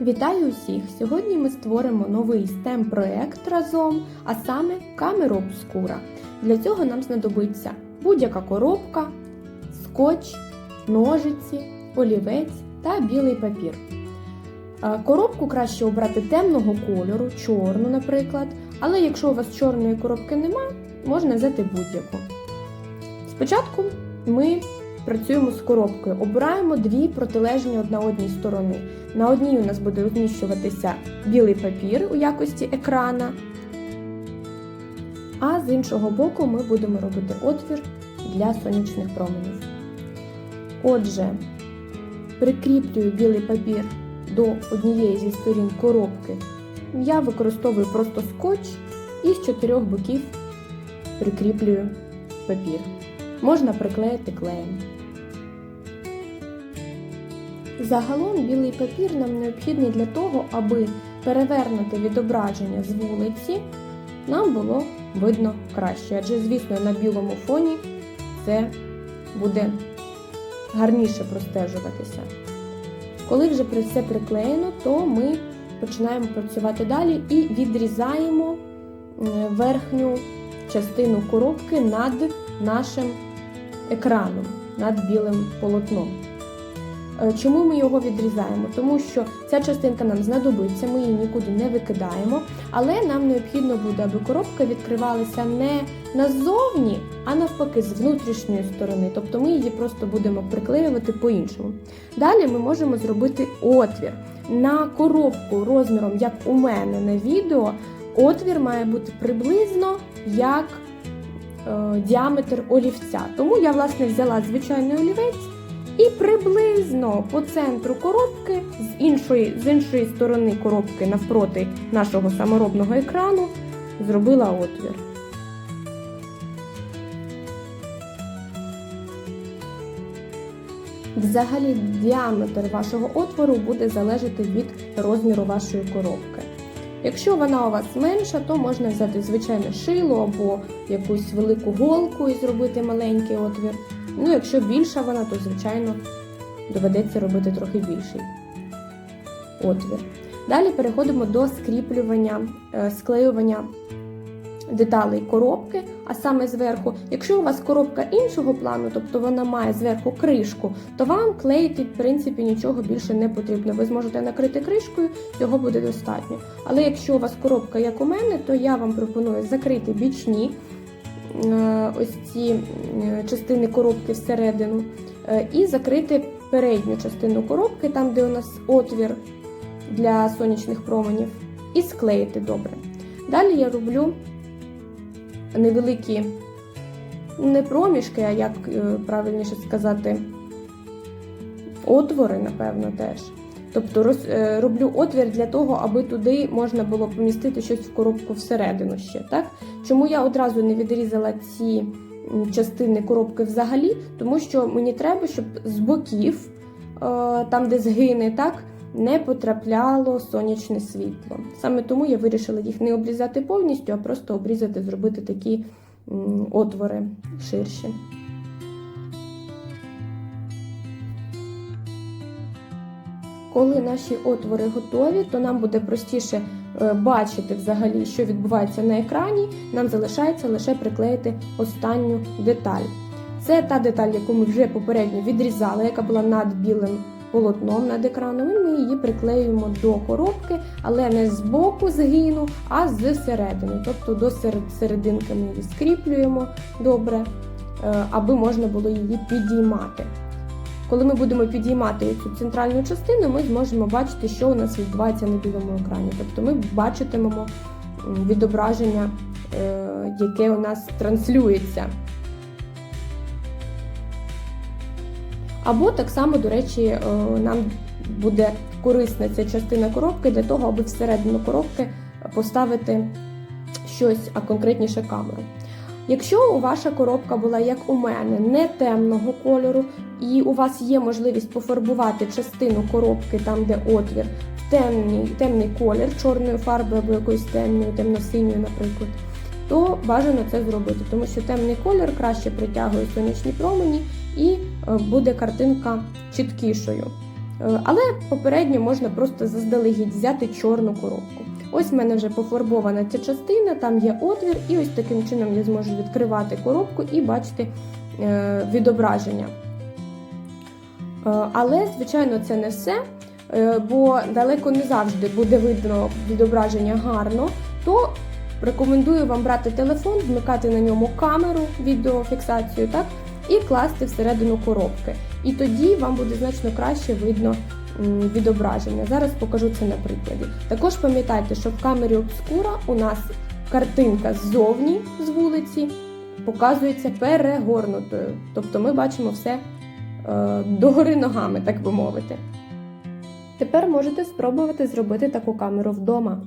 Вітаю усіх! Сьогодні ми створимо новий STEM проект разом, а саме камеру обскура. Для цього нам знадобиться будь-яка коробка, скотч, ножиці, олівець та білий папір. Е, Коробку краще обрати темного кольору, чорну, наприклад, але якщо у вас чорної коробки нема, можна взяти будь-яку. Спочатку ми працюємо з коробкою, обираємо дві протилежні одна одній сторони. На одній у нас буде розміщуватися білий папір у якості екрана, а з іншого боку ми будемо робити отвір для сонячних променів. Отже, прикріплюю білий папір до однієї зі сторін коробки. Я використовую просто скотч і з чотирьох боків прикріплюю папір. Можна приклеїти клеєм. Загалом білий папір нам необхідний для того, аби перевернути відображення з вулиці, нам було видно краще. Адже, звісно, на білому фоні це буде гарніше простежуватися. Коли вже все приклеєно, то ми починаємо працювати далі і відрізаємо верхню частину коробки над нашим екраном, над білим полотном. Чому ми його відрізаємо? Тому що ця частинка нам знадобиться, ми її нікуди не викидаємо, але нам необхідно буде, аби коробка відкривалася не назовні, а навпаки, з внутрішньої сторони. Тобто ми її просто будемо приклеювати по-іншому. Далі ми можемо зробити отвір. На коробку розміром, як у мене на відео, отвір має бути приблизно як е, діаметр олівця. Тому я, власне, взяла звичайний олівець. І приблизно по центру коробки, з іншої, з іншої сторони коробки навпроти нашого саморобного екрану, зробила отвір. Взагалі, діаметр вашого отвору буде залежати від розміру вашої коробки. Якщо вона у вас менша, то можна взяти звичайне шило або якусь велику голку і зробити маленький отвір. Ну, якщо більша вона, то, звичайно, доведеться робити трохи більший отвір. Далі переходимо до скріплювання, склеювання деталей коробки, а саме зверху. Якщо у вас коробка іншого плану, тобто вона має зверху кришку, то вам клеїти, в принципі, нічого більше не потрібно. Ви зможете накрити кришкою, цього буде достатньо. Але якщо у вас коробка, як у мене, то я вам пропоную закрити бічні ось ці частини коробки всередину, і закрити передню частину коробки, там, де у нас отвір для сонячних променів, і склеїти добре. Далі я роблю невеликі не проміжки, а як правильніше сказати, отвори, напевно, теж. Тобто роз, роблю отвір для того, аби туди можна було помістити щось в коробку всередину ще. так? Чому я одразу не відрізала ці частини коробки взагалі? Тому що мені треба, щоб з боків, там де згине, так, не потрапляло сонячне світло. Саме тому я вирішила їх не обрізати повністю, а просто обрізати, зробити такі отвори ширші. Коли наші отвори готові, то нам буде простіше бачити взагалі, що відбувається на екрані. Нам залишається лише приклеїти останню деталь. Це та деталь, яку ми вже попередньо відрізали, яка була над білим полотном над екраном. І ми її приклеюємо до коробки, але не з боку згину, а з середини. Тобто до серединки ми її скріплюємо добре, аби можна було її підіймати. Коли ми будемо підіймати цю центральну частину, ми зможемо бачити, що у нас відбувається на білому екрані. Тобто ми бачитимемо відображення, яке у нас транслюється. Або так само, до речі, нам буде корисна ця частина коробки для того, аби всередину коробки поставити щось, а конкретніше камеру. Якщо ваша коробка була, як у мене, не темного кольору, і у вас є можливість пофарбувати частину коробки, там де отвір, в темний, темний колір, чорною фарбою або якоюсь темною, темно-синьою, наприклад, то бажано це зробити, тому що темний колір краще притягує сонячні промені і буде картинка чіткішою. Е, Але попередньо можна просто заздалегідь взяти чорну коробку. Ось в мене вже пофарбована ця частина, там є отвір, і ось таким чином я зможу відкривати коробку і бачити е, відображення. Е, Але, звичайно, це не все, е, бо далеко не завжди буде видно відображення гарно. То рекомендую вам брати телефон, вмикати на ньому камеру, відеофіксацію, так, і класти всередину коробки. І тоді вам буде значно краще видно відображення. Зараз покажу це на прикладі. Також пам'ятайте, що в камері обскура у нас картинка ззовні з вулиці показується перегорнутою. Тобто ми бачимо все е, догори ногами, так би мовити. Тепер можете спробувати зробити таку камеру вдома.